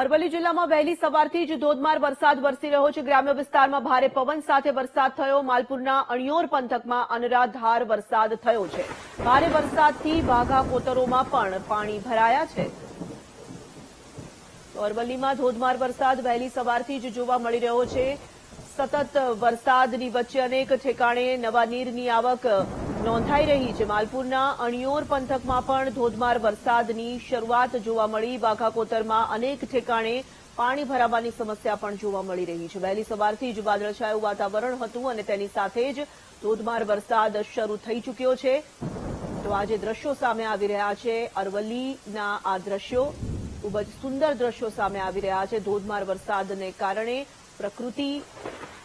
અરવલ્લી જિલ્લામાં વહેલી સવારથી જ ધોધમાર વરસાદ વરસી રહ્યો છે. ગ્રામ્ય વિસ્તારમાં ભારે પવન સાથે વરસાદ થયો. માલપુરના અણિયોર પંથકમાં અનરાધાર વરસાદ થયો છે. ભારે વરસાદથી વાઘા કોતરોમાં પણ પાણી ભરાયા છે. અરવલ્લીમાં ધોધમાર વરસાદ વહેલી સવારથી જ જોવા મળી રહ્યો છે. સતત વરસાદની વચ્ચે અનેક ઠેકાણે નવા નીરની આવક નોંધાઈ રહી છે. માલપુરના અણિયોર પંથકમાં પણ ધોધમાર વરસાદની શરૂઆત જોવા મળી. વાઘાકોતરમાં અનેક ઠેકાણે પાણી ભરાવાની સમસ્યા પણ જોવા મળી રહી છે. વહેલી સવારથી જ વાદળછાયું વાતાવરણ હતું અને તેની સાથે જ ધોધમાર વરસાદ શરૂ થઈ ચૂક્યો છે. તો આજે દ્રશ્યો સામે આવી રહ્યા છે. અરવલ્લીના આ દ્રશ્યો ખૂબ જ સુંદર દ્રશ્યો સામે આવી રહ્યા છે. ધોધમાર વરસાદને કારણે પ્રકૃતિ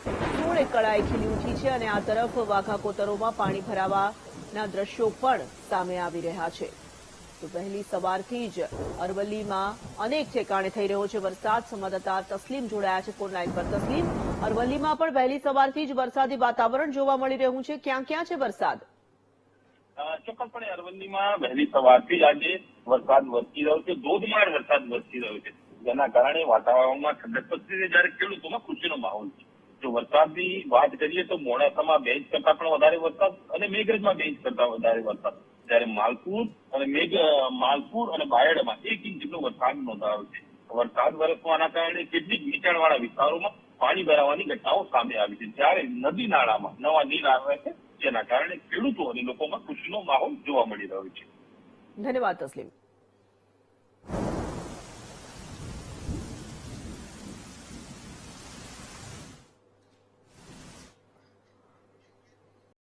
સોળે કળાએ ખીલી ઉઠી છે અને આ તરફ વાઘા કોતરોમાં પાણી ભરાવાના દ્રશ્યો પણ સામે આવી રહ્યા છે. તો વહેલી સવારથી જ અરવલ્લીમાં અનેક ઠેકાણે થઈ રહ્યો છે વરસાદ. સંવાદદાતા તસ્લીમ જોડાયા છે ફોનલાઈન પર. તસ્લીમ, અરવલ્લીમાં પણ વહેલી સવારથી જ વરસાદી વાતાવરણ જોવા મળી રહ્યું છે. ક્યાં ક્યાં છે વરસાદ? ચોક્કસપણે અરવલ્લીમાં વહેલી સવારથી જ આજે વરસાદ વરસી રહ્યો છે. ધોધમાર વરસાદ વરસી રહ્યો છે. જેના કારણે વાતાવરણમાં ઠંડક પસરી જ્યારે ખેડૂતોમાં ખુશીનો માહોલ છે. જો વરસાદની વાત કરીએ તો મોડાસામાં બે ઇંચ કરતા પણ વધારે વરસાદ અને મેઘરજમાં બે ઇંચ કરતા વધારે વરસાદ. જ્યારે માલપુર અને મેઘ માલપુર અને બાયડમાં એક ઇંચ જેટલો વરસાદ નોંધાયો છે. વરસાદ વરસવાના કારણે કેટલીક નીચાણવાળા વિસ્તારોમાં પાણી ભરાવાની ઘટનાઓ સામે આવી છે. જ્યારે નદી નાળામાં, નવા નીર આવ્યા છે, જેના કારણે ખેડૂતો અને લોકોમાં ખુશીનો માહોલ જોવા મળી રહ્યો છે. ધન્યવાદ, તસલીમ.